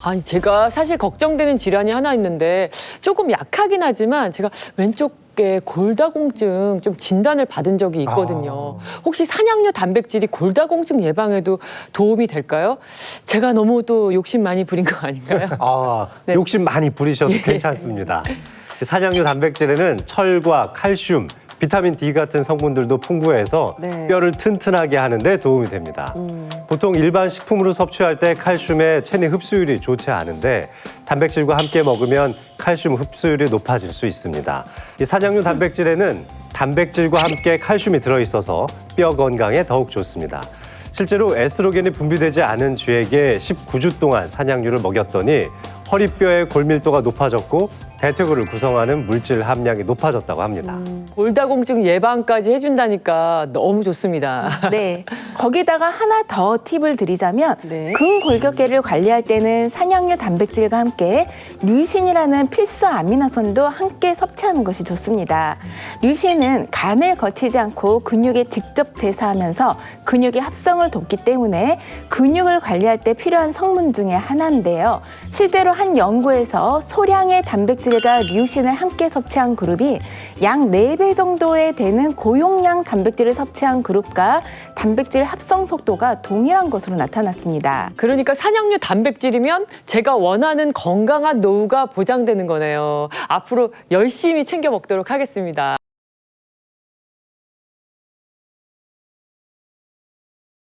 아니 제가 사실 걱정되는 질환이 하나 있는데 조금 약하긴 하지만 제가 왼쪽에 골다공증 좀 진단을 받은 적이 있거든요. 혹시 산양류 단백질이 골다공증 예방에도 도움이 될까요? 제가 너무 또 욕심 많이 부린 거 아닌가요? 아, 네. 욕심 많이 부리셔도 괜찮습니다. 산양류 단백질에는 철과 칼슘, 비타민 D 같은 성분들도 풍부해서 네. 뼈를 튼튼하게 하는데 도움이 됩니다. 보통 일반 식품으로 섭취할 때 칼슘의 체내 흡수율이 좋지 않은데 단백질과 함께 먹으면 칼슘 흡수율이 높아질 수 있습니다. 이 산양류 단백질에는 단백질과 함께 칼슘이 들어있어서 뼈 건강에 더욱 좋습니다. 실제로 에스트로겐이 분비되지 않은 쥐에게 19주 동안 산양류를 먹였더니 허리뼈의 골밀도가 높아졌고 대퇴골을 구성하는 물질 함량이 높아졌다고 합니다. 골다공증 예방까지 해준다니까 너무 좋습니다. 네. 거기다가 하나 더 팁을 드리자면 네. 근골격계를 관리할 때는 산양류 단백질과 함께 류신이라는 필수 아미노산도 함께 섭취하는 것이 좋습니다. 류신은 간을 거치지 않고 근육에 직접 대사하면서 근육의 합성을 돕기 때문에 근육을 관리할 때 필요한 성분 중에 하나인데요. 실제로 한 연구에서 소량의 단백질과 류신을 함께 섭취한 그룹이 약 네 배 정도에 되는 고용량 단백질을 섭취한 그룹과 단백질 합성 속도가 동일한 것으로 나타났습니다. 그러니까 산양류 단백질이면 제가 원하는 건강한 노후가 보장되는 거네요. 앞으로 열심히 챙겨 먹도록 하겠습니다.